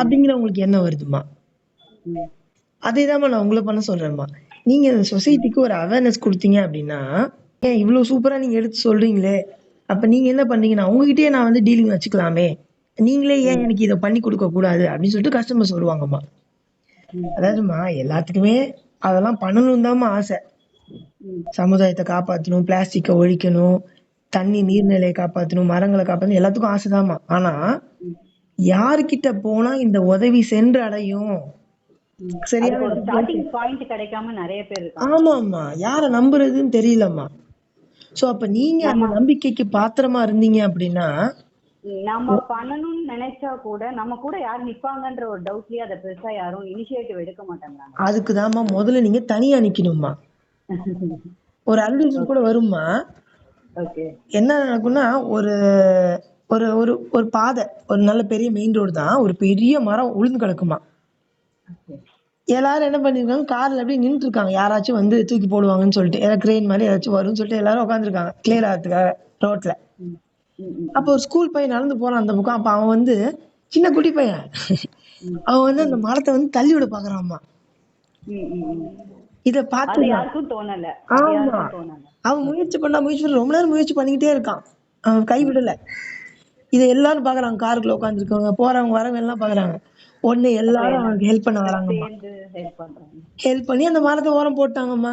அப்படிங்கிறவங்களுக்கு என்ன வருதுமா ம். அதேதாம்மா நான் உங்களை பண்ண சொல்றேன்மா. நீங்க இந்த சொசைட்டிக்கு ஒரு அவேர்னஸ் கொடுத்தீங்க அப்படின்னா ஏன் இவ்வளவு சூப்பரா நீங்க எடுத்து சொல்றீங்களே? அப்ப நீங்க என்ன பண்றீங்கன்னா உங்ககிட்டயே நான் வந்து டீலிங் வச்சுக்கலாமே. நீங்களே ஏன் எனக்கு இதை பண்ணி கொடுக்க கூடாது அப்படின்னு சொல்லிட்டு கஸ்டமர்ஸ் வருவாங்கம்மா. அதாவதுமா எல்லாத்துக்குமே அதெல்லாம் பண்ணணும் தான்மா ஆசை. சமுதாயத்தை காப்பாற்றணும் பிளாஸ்டிக்கை ஒழிக்கணும் தண்ணி நீர்நிலையை காப்பாற்றணும் மரங்களை காப்பாற்றணும் எல்லாத்துக்கும் ஆசைதாம்மா. ஆனா யாருக்கிட்ட போனா இந்த உதவி சென்று அடையும். சரியா? ஸ்டார்டிங் பாயிண்ட் கிடைக்காம நிறைய பேர் ஆமாம்மா. யாரை நம்புறதுன்னு தெரியலம்மா. சோ அப்ப நீங்க அந்த நம்பிக்கைக்கு பாத்திரமா இருந்தீங்க அப்படின்னா நம்ம பண்ணணும்னு நினைச்சா கூட நம்ம கூட யார் நிப்பாங்கன்ற ஒரு டவுட்லயே அதை பெருசா யாரும் இனிஷியேட்டிவ் எடுக்க மாட்டேங்கிறாங்க. அதுக்குதாம்மா முதல்ல நீங்க தனியா நிக்கணும்மா. ஒரு அட்வைஸ் கூட வரும்மா. ஓகே என்ன நடக்கும்னா ஒரு ஒரு ஒரு ஒரு பாதை ஒரு நல்ல பெரிய மெயின் ரோடு தான் ஒரு பெரிய மரம் உளுந்து கிடக்குமா? எல்லாரும் என்ன பண்ணிருக்காங்க? கார்ல அப்படியே நின்றுட்டு இருக்காங்க யாராச்சும் வந்து தூக்கி போடுவாங்கன்னு சொல்லிட்டு ஏதாவது கிரெயின் மாதிரி ஏதாச்சும் வரும்னு சொல்லிட்டு எல்லாரும் உட்காந்துருக்காங்க கிளியர் ஆகிறதுக்காக ரோட்ல அப்போ ஒரு ஸ்கூல் பையன் நடந்து போறான் அந்த பக்கம். அப்ப அவன் வந்து சின்ன குட்டி பையன். அவன் வந்து அந்த மரத்தை வந்து தள்ளி விட பாக்குறான்மா இத பார்த்து ஆமா. அவன் முயற்சி பண்ணா முயற்சி பண்ண ரொம்ப நேரம் முயற்சி பண்ணிக்கிட்டே இருக்கான். அவன் கை விடல. இதை எல்லாரும் பாக்குறாங்க காருக்குள்ள உட்காந்துருக்கவங்க போறவங்க வரவங்க எல்லாம் பாக்குறாங்க உடனே எல்லாரும் அவனுக்கு ஹெல்ப் பண்ண வராங்கம்மா. பண்றாங்க. ஹெல்ப் பண்ணி அந்த மரத்தை ஓரம் போட்டாங்கம்மா.